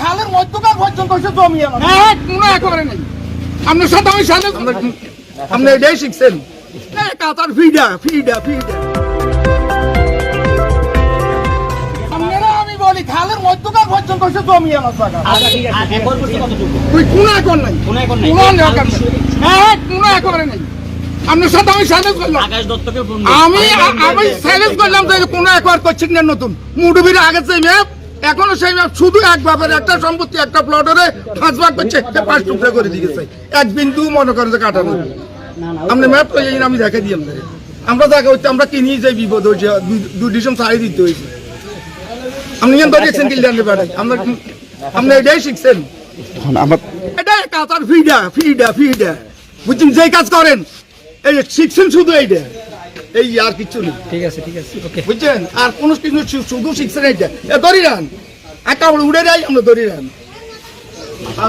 খালের মধ্যকার পর্যন্ত এসে জমি আমার না। কোনো একেবারে নেই। আপনার সাথে আমি সাথে আপনি এটাই শিখছেন কাতার ফিডা ফিডা ফিডা। আমি বলি খালের মধ্যকার পর্যন্ত এসে জমি আমার জায়গা একর প্রতি কতটুকু? ওই কোনো একর নাই। কোনো একর নাই। কোনো একর নেই। হ্যাঁ কোনো নেই। সাথে আমি সাথে করলাম আকাশ দত্তকে আমি করলাম যে কোনো একবার করছি না নতুন। মুডুবির আগে সেই ম্যাপ এখনও সেই শুধু এক বাপের একটা সম্পত্তি একটা প্লটরে পাঁচ ভাগ করছে পাঁচ টুকরা করে দিয়েছে এক বিন্দু মনে করেন যে কাটানো। আপনি ম্যাপ এই আমি দেখে দিই আমাদের আমরা দেখা হচ্ছে আমরা কিনি যে বিপদ হয়েছে দুই ডিসম সারি দিতে হয়েছে। আপনি কেন দেখছেন কিল্ডানের বেড়াই আমরা আপনি এটাই শিখছেন? এটা কাতার ফিডা ফিডা ফিডা। বুঝছেন? যেই কাজ করেন এই শিখছেন শুধু এইটা। এই আর কিছু নেই। ঠিক আছে ঠিক আছে ওকে বুঝছেন? আর কোন কিছু শুধু শিখছেন এইটা এ দড়ি রান। একা বলে উড়ে যাই আমরা দড়ি রান।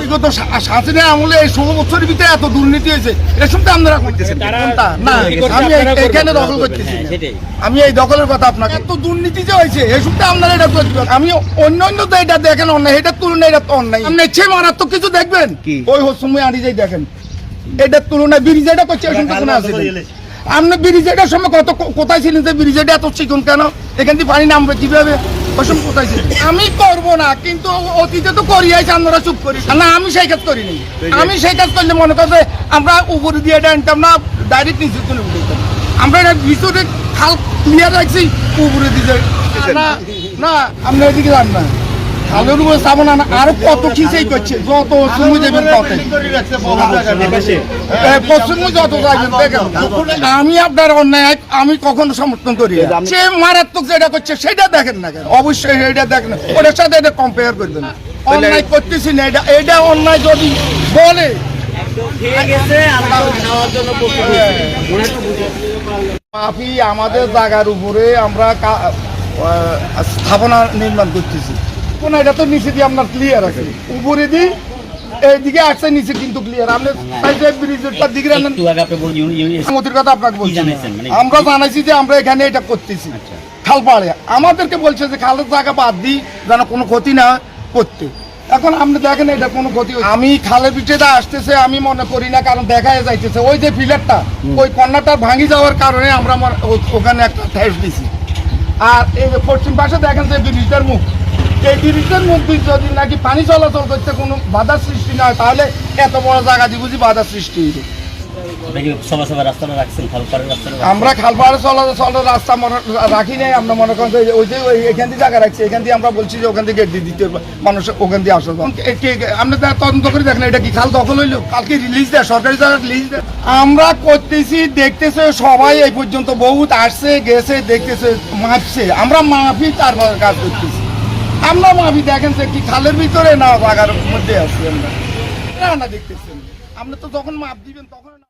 বিগত শাসনের আমলে এই ষোলো বছরের ভিতরে এত দুর্নীতি হয়েছে এসব তো আপনারা করতেছেন না আমি এই- এখানে দখল করতেছি। হ্যাঁ। আমি এই দখলের কথা আপনাকে এত দুর্নীতি যে হয়েছে এসব তো আপনারা এটা আমি অন্য অন্য তো এটা দেখেন অন্যায় এটা তুলনায় এটা তো অন্যায়। আপনি ইচ্ছে মারাত্মক কিছু দেখবেন? ওই হসময় আনি যাই দেখেন। এটার তুলনায় করছে সময় কোনো আছে আপনি ব্রিজেটার সময় কত কোথায় ছিলেন যে ব্রিজেটা এত চিকন কেন? এখান থেকে পানি নামবে কীভাবে? সময় কোথায় ছিলেন? আমি করব না কিন্তু অতীতে তো করি আইছে আপনারা চুপ করি। না আমি সেই কাজ করিনি। আমি সেই কাজ করলে মনে করছে আমরা উপরে দিয়ে এটা আনতাম না ডাইরেক্ট নিচে তুলে উঠতাম আমরা এটা ভিতরে খাল ক্লিয়ার রাখছি উপরে দিয়ে না না আপনি এদিকে যান না। আনা আরও কত খিসেই করছে? যত সময় দেবেন তত পশ্চিমবঙ্গ যত যাবেন দেখেন আমি আপনার অন্যায় আমি কখনো সমর্থন করি না। সে মারাত্মক যেটা করছে সেটা দেখেন না কেন। অবশ্যই এটা দেখেন ওটার সাথে এটা কম্পেয়ার করবেন। অন্যায় করতেছি না এটা এটা অন্যায় যদি বলে মাফি আমাদের জায়গার উপরে আমরা স্থাপনা নির্মাণ করতেছি। কোন এটা তো নিচে দিয়ে আপনার ক্লিয়ার আছে। উপরে দিয়ে এইদিকে আসছে নিচে কিন্তু ক্লিয়ার আপনি দিকে মতির কথা আপনাকে বলছি। মানে- আমরা জানাইছি যে আমরা এখানে এটা করতেছি। আচ্ছা। খাল পাড়ে আমাদেরকে বলছে যে খালের জায়গা বাদ দিই যেন কোনো ক্ষতি না করতে। এখন আপনি দেখেন এটা কোনো ক্ষতি আমি খালের পিঠেটা আসতেছে আমি মনে করি না কারণ দেখা যাইতেছে। ওই যে ফিলারটা ওই কন্যাটা ভাঙি যাওয়ার কারণে আমরা ওখানে একটা ঠেস দিছি। আর এই যে পশ্চিম পাশে দেখেন যে ব্রিজটার মুখ। এই মুখ দিয়ে যদি নাকি পানি চলাচল করতে কোনো বাধার সৃষ্টি না হয় তাহলে এত বড় জায়গা দিয়ে বুঝি বাধার সৃষ্টি রাস্তাটা আমরা খালপাড়ে চলা চলার রাস্তা মনে রাখি নাই আমরা মনে করেন ওই যে ওই এখান দিয়ে জায়গা রাখছি এখান দিয়ে আমরা বলছি যে ওখান থেকে গেট দিয়ে দিতে মানুষ ওখান দিয়ে আসল। আপনি তদন্ত করে দেখেন এটা কি খাল দখল হইল? কালকে রিলিজ দেয় সরকারি জায়গা রিলিজ দেয়। আমরা করতেছি দেখতেছে সবাই এই পর্যন্ত বহুত আসছে গেছে দেখতেছে মাপছে। আমরা মাফি তারপর কাজ করতেছি। আমরা মাফি দেখেন যে কি খালের ভিতরে না বাগার মধ্যে আছি আমরা। না না দেখতেছেন আপনি তো যখন মাপ দিবেন তখন